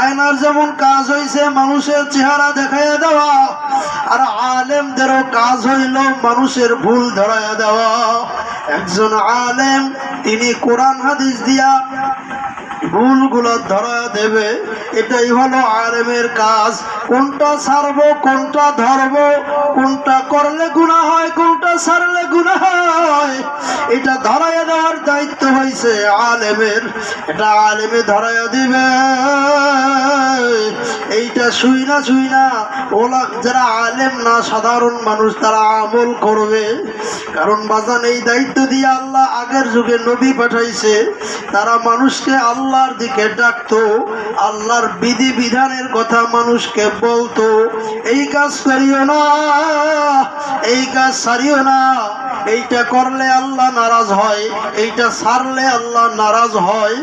আয়নার যেমন কাজ হয়েছে মানুষের চেহারা দেখাইয়া দেওয়া, আর আলেমদেরও কাজ হইল মানুষের ভুল ধরাইয়া দেওয়া। একজন আলেম, তিনি কোরআন হাদিস দিয়া ভুলগুলো ধরা দেবে, এটাই হলো আলেমের কাজ। কোনটা ছাড়বো, কোনটা ধরবো, কোনটা করলে গুণা হয়, কোনটা ছাড়লে গুণা হয় এটা ধরাইয়া দেওয়ার দায়িত্ব হয়েছে আলেমের। এটা আলেমে ধরাইয়া দিবে। এইটা শুই না শুই না, ওলা যারা আলেম না, সাধারণ মানুষ, তারা আমল করবে। কারণ বাজান, এই দায়িত্ব দিয়ে আল্লাহ আগের যুগে নবী পাঠাইছে। তারা মানুষকে আল্লাহর দিকে ডাকতো, আল্লাহর বিধি বিধানের কথা মানুষকে বলতো। এই কাজ করিও না, এই কাজ সারিও না, এইটা করলে আল্লাহ নারাজ হয়, এইটা সারলে আল্লাহ নারাজ হয়।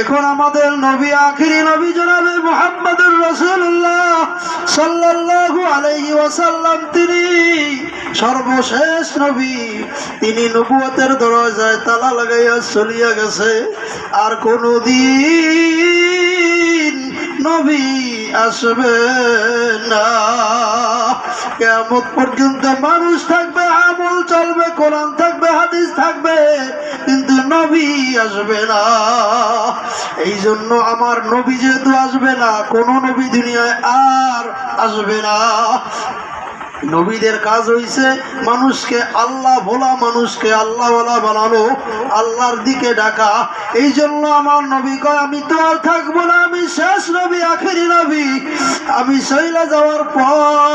এখন আমাদের নবী, আখিরি নবী জনাবে মোহাম্মদুর রসুল্লাহ সাল্লাল্লাহু আলাইহি ওয়াসাল্লাম, তিনি সর্বশেষ নবী। তিনি নবুয়তের দরজায় তালা লাগাইয়া চলিয়া গেছে। আর কোনদিন নবী আসবে না। কেমন পর্যন্ত মানুষ থাকবে, আমল চলবে, কোরআন থাকবে, হাদিস থাকবে, কিন্তু নবী আসবে না। এই জন্য আমার নবী যেহেতু আসবে না, কোন নবী দুনিয়ায় আর আসবে না। নবীদের কাজ হইছে মানুষকে আল্লাহ ভোলা মানুষকে আল্লাহ বলা বানানো, আল্লাহর দিকে ডাকা। এই জন্য আমার নবী কয়, আমি তো আর থাকব না, আমি শেষ নবী, আখেরি নবী। আমি সইলা যাওয়ার পর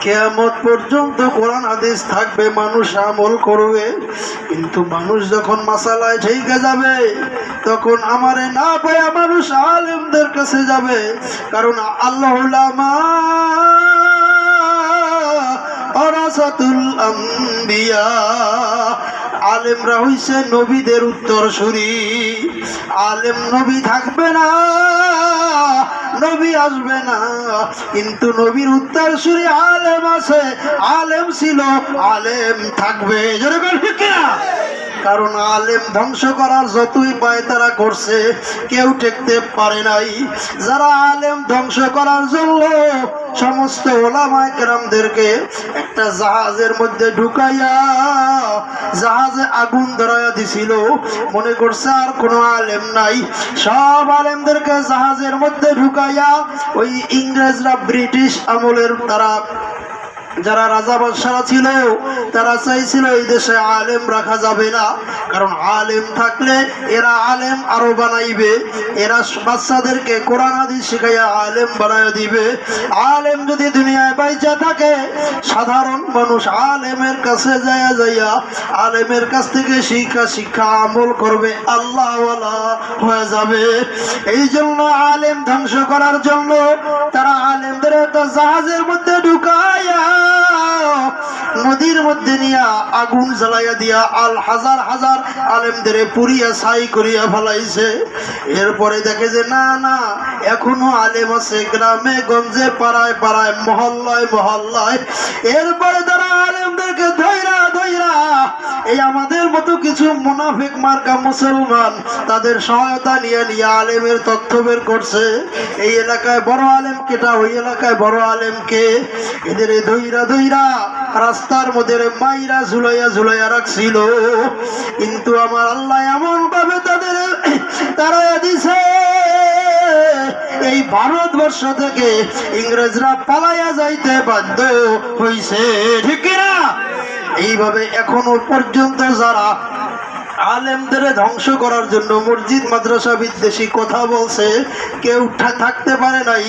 কেয়ামত পর্যন্ত কোরআন আদেশ থাকবে, মানুষ আমল করবে। কিন্তু মানুষ যখন মাসালায় ঠেকে যাবে, তখন আমারে না পায়া মানুষ আলেমদের কাছে যাবে। কারণ আল্লাহ অরাসাতুল আম্বিয়া। আলেমরা হইছে নবীদের উত্তরসূরি। আলেম নবী থাকবে না, নবী আসবে না। কিন্তু নবীর উত্তর উত্তরসূরি আলেম আছে, আলেম ছিল, আলেম থাকবে। যেরকম কারণ আলেম ধ্বংস করার যতই পায় তারা করছে, কেউ টেকতে পারে নাই। যারা আলেম ধ্বংস করার জন্য সমস্ত ওলামায় একটা জাহাজের মধ্যে ঢুকাইয়া জাহাজে আগুন ধরাইয়া দিছিল। মনে করছে আর কোনো আলেম নাই। সব আলেমদেরকে জাহাজের মধ্যে ঢুকাইয়া ওই ইংরেজরা ব্রিটিশ আমলের তারা যারা রাজা বাদশারা ছিল, তারা চাইছিল এই দেশে আলেম রাখা যাবে না। কারণ আলেম থাকলে এরা আলেম আরও বানাইবে। এরা বাচ্চাদেরকে কোরআন, হাদিস শিখাইয়া আলেম বানাইয়া দিবে। আলেম যদি দুনিয়ায় বাইচা থাকে, সাধারণ মানুষ আলেমের কাছে যাইয়া যাইয়া আলেমের কাছ থেকে শিক্ষা শিক্ষা আমল করবে আল্লাহ হয়ে যাবে। এই জন্য আলেম ধ্বংস করার জন্য তারা আলেমদের একটা জাহাজের মধ্যে ঢুকাইয়া নদীর মধ্যে নিয়া আগুন জ্বালাইয়া দিয়া আল হাজার হাজার আলেমদের পুরিয়া ছাই করিয়া ফেলাইছে। এরপরে দেখে যে, না না, এখনও আলেম আছে গ্রামে, গঞ্জে, পাড়ায় পাড়ায়, মহল্লায় মহল্লায়। এরপরে তারা আলেমদের এই আমাদের মতো কিছু মুনাফিক মার্কা মুসলমান তাদের সহায়তা নিয়ে নিয়ে আলেমের তথ্য বের করছে। এই এলাকায় বড় আলেম কেটা ওই এলাকায় বড় আলেম কে? এদের এই ধৈরা ধৈরা রাস্তার মধ্যে মাইরা ঝুলাইয়া ঝুলাইয়া রাখছিল। কিন্তু আমার আল্লাহ এমন ভাবে তাদের তারা দিছে। এই ভারতবর্ষ থেকে ইংরেজরা পালাইয়া যাইতে বাধ্য হইছে। ঠিক না এইভাবে এখনও পর্যন্ত যারা আলেমদের ধ্বংস করার জন্য মসজিদ, মাদ্রাসা বিদ্বেষী কথা বলছে, কেউ থাকতে পারে নাই।